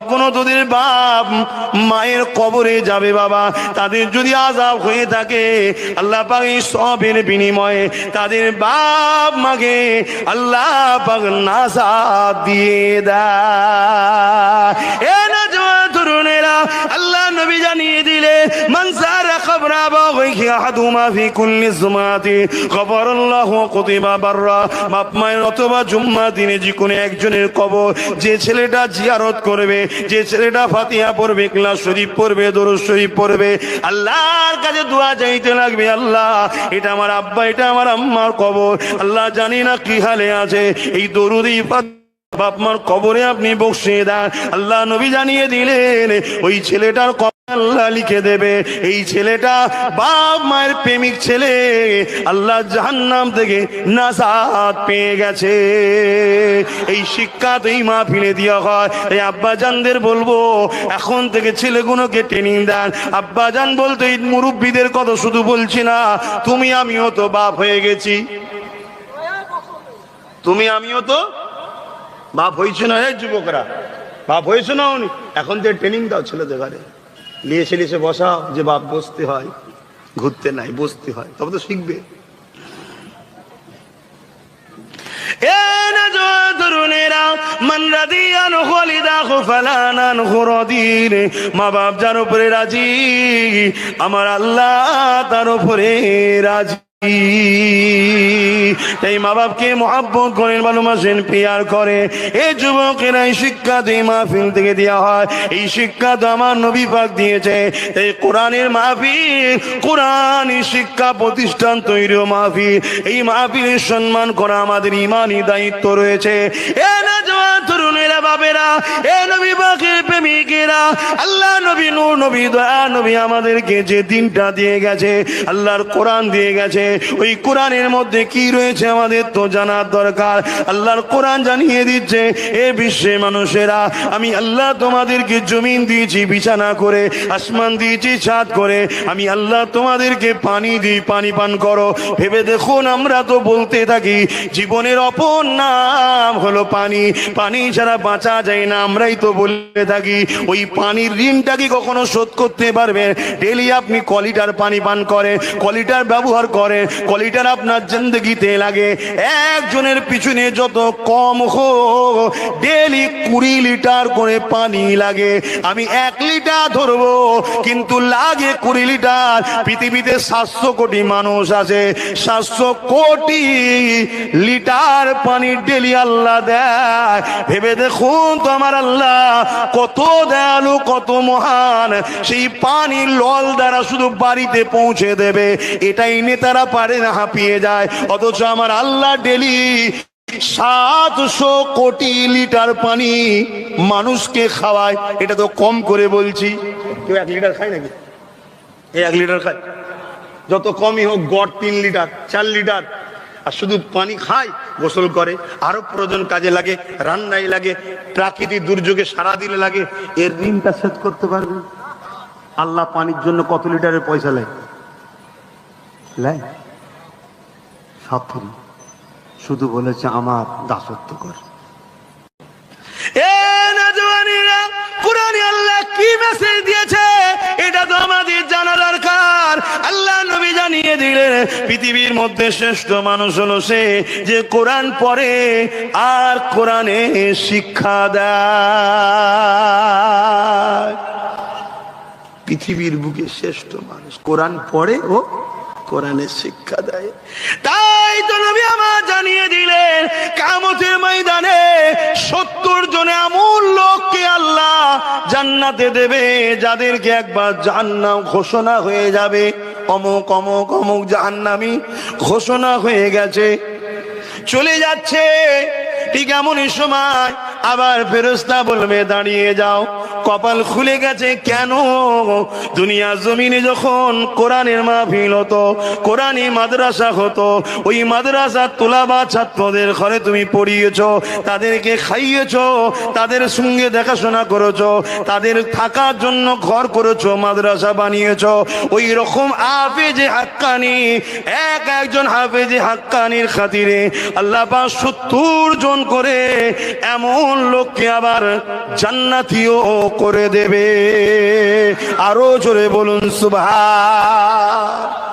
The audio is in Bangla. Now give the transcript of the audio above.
কোন তোদের বাপ মায়ের কবরে যাবে বাবা। তাদের যদি আজাব হয়ে থাকে, আল্লাহ পাক সবের বিনিময়ে তাদের বাপ মাকে আল্লাহ পাক নাসাদ দিয়ে দেয়। এ না তরুণেরা, আল্লাহ নবী জানিয়ে দিলে বাগি আহাদুমা ফি কুল্লি জুমাতি। খবর আল্লাহ কুতিবা বাররা। বাপ মায়ের অথবা জুম্মা দিনে যে কোনো একজনের কবর যে ছেলেটা জিয়ারত করবে, যে ছেলেটা ফাতিহা পড়বে, ক্লাস শরীফ পড়বে, দরুদ শরীফ পড়বে, আল্লাহর কাছে দোয়া চাইতে লাগবে, আল্লাহ, এটা আমার আব্বা, এটা আমার আম্মার কবর। আল্লাহ জানি না কি হালে আছে। এই দরুদ ফাতিহা কবরে আপনি বসিয়ে দেন। আল্লাহ নবী জানিয়ে দিলেন, ওই ছেলেটার কবর আল্লাহ লিখে দেবে, এই ছেলেটা বাপ মায়ের প্রেমিক ছেলে। আল্লাহ জাহান্নাম থেকে নাজাত পেয়ে গেছে। এই শিক্ষা তো এই মাহফিলে দেওয়া হয়। এই আব্বাজানদের বলব, এখন থেকে ছেলেগুলোকে ট্রেনিং দেন। আব্বাজান বলতে এই মুরব্বীদের কথা শুধু বলছি না, তুমি আমিও তো বাপ হয়ে গেছি। তুমি আমিও তো বাপ হয়েছে না যুবকরা। বাপ হয়েছে না উনি? এখন যে ট্রেনিং দাও ছেলেদের ঘরে। নিয়ে এসে এসে বসাও যে বাপ বসতে হয়, ঘুরতে নাই, বসতে হয়, তবে তো শিখবে। মা বাপ যার উপরে রাজি, আমার আল্লাহ তার উপরে রাজি। এই মা বাপকে মহাব্বত করেন ভালোবাসেন, পিয়ার করে। এই যুবকেরা এই শিক্ষা দিয়ে মাহফিল থেকে দেওয়া হয়। এই শিক্ষা তো আমার নবী পাক দিয়েছে। এই কোরআনের মাহফিল, কোরআন শিক্ষা প্রতিষ্ঠান তৈরি মাহফিল। এই মাহফিলের সম্মান করা আমাদের ইমানই দায়িত্ব রয়েছে। এ না জওয়ান বাবেরা এ নবী পাকের প্রেমিকেরা, আল্লাহ নবী নূর, নবী দয়া, নবী আমাদেরকে যে দিনটা দিয়ে গেছে, আল্লাহর কোরআন দিয়ে গেছে, ওই কোরআনের মধ্যে কি রয়েছে আমাদের তো জানার দরকার? আল্লাহর কোরআন জানিয়ে দিচ্ছে, এ বিশ্বে মানুষেরা, আমি আল্লাহ তোমাদেরকে জমিন দিয়েছি বিছানা করে, আসমান দিয়েছি ছাদ করে, আমি আল্লাহ তোমাদেরকে পানি দিই, পানি পান করো। ভেবে দেখুন, আমরা তো বলতে থাকি, জীবনের অপর নাম হলো পানি। পানি ছাড়া বাঁচা যায় না, আমরাই তো বলতে থাকি, ওই পানির ঋণটা কি কখনো শোধ করতে পারবে? ডেলি আপনি কলিটার পানি পান করে, কলিটার ব্যবহার করে, কলিটার আপনার জিন্দগিতে লাগে। একজনের পিছনে যত কম হোক ডেলি কুড়ি লিটার করে পানি লাগে। আমি এক লিটার ধরবো, কিন্তু লাগে কুড়ি লিটার। পৃথিবীতে সাতশো কোটি মানুষ আছে, সাতশো কোটি লিটার পানি ডেলি আল্লাহ দেয়। ভেবে দেখুন তো আমার আল্লাহ, কত দয়ালু, কত মহান। সেই পানি লল দ্বারা শুধু বাড়িতে পৌঁছে দেবে। এটাই নেতারা পারে না, হাঁপিয়ে যায়। অথচ আমার আল্লাহ ডেলি সাতশো কোটি লিটার পানি মানুষকে খাওয়ায়। এটা তো কম করে বলছি। কেউ এক লিটার খায় নাকি? এক লিটার খায়। যত কমই হোক, গড় তিন লিটার, চার লিটার। আর শুধু পানি খায়, গোসল করে। আরও প্রয়োজন কাজে লাগে, রান্নায় লাগে, প্রাকৃতিক দুর্যোগে সারা দিলে লাগে। এর ঋণটা শোধ করতে পারবে? আল্লাহ পানির জন্য কত লিটারের পয়সা লাই সব শুধু বলেছে আমার দাসত্ব কর। কি মেসেজ দিয়েছে? নবী জানিয়ে দিলেন, পৃথিবীর মধ্যে শ্রেষ্ঠ মানুষ হলো সে যে কোরআন পড়ে আর কোরআনে শিক্ষা দেয়। পৃথিবীর বুকে শ্রেষ্ঠ মানুষ কোরআন পড়ে ও কোরআনের শিক্ষা দেয়। তাই তো নবী আমার জানিয়ে দিলেন, কামতের ময়দানে সত্তর জনে এমন লোককে আল্লাহ জান্নাতে দেবে, যাদেরকে একবার জান্নাম ঘোষণা হয়ে যাবে। অমুক অমুক অমুক জাহান্নামি ঘোষণা হয়ে গেছে। চলে যাচ্ছে ঠিক এমনই সময় আবার ফেরস্তা বলবে, দাঁড়িয়ে যাও। কপাল খুলে গেছে, কেন? দুনিয়া জমিনে যখন কোরআনের মাহফিল হতো, কোরআনি মাদ্রাসা হতো, ওই মাদ্রাসা তোলাবা ছাত্রদের ঘরে তুমি পড়িয়েছ, তাদেরকে খাইয়েছ, তাদের সঙ্গে দেখাশোনা করেছ, তাদের থাকার জন্য ঘর করেছ, মাদ্রাসা বানিয়েছ। ওই রকম হাফেজে হাক্কানি, এক একজন হাফেজে হাক্কানির খাতিরে আল্লাহ সত্তর জন করে এমন এমন লোককে আবার জান্নাতিও করে দেবে। আরও জোরে বলুন সুবহান।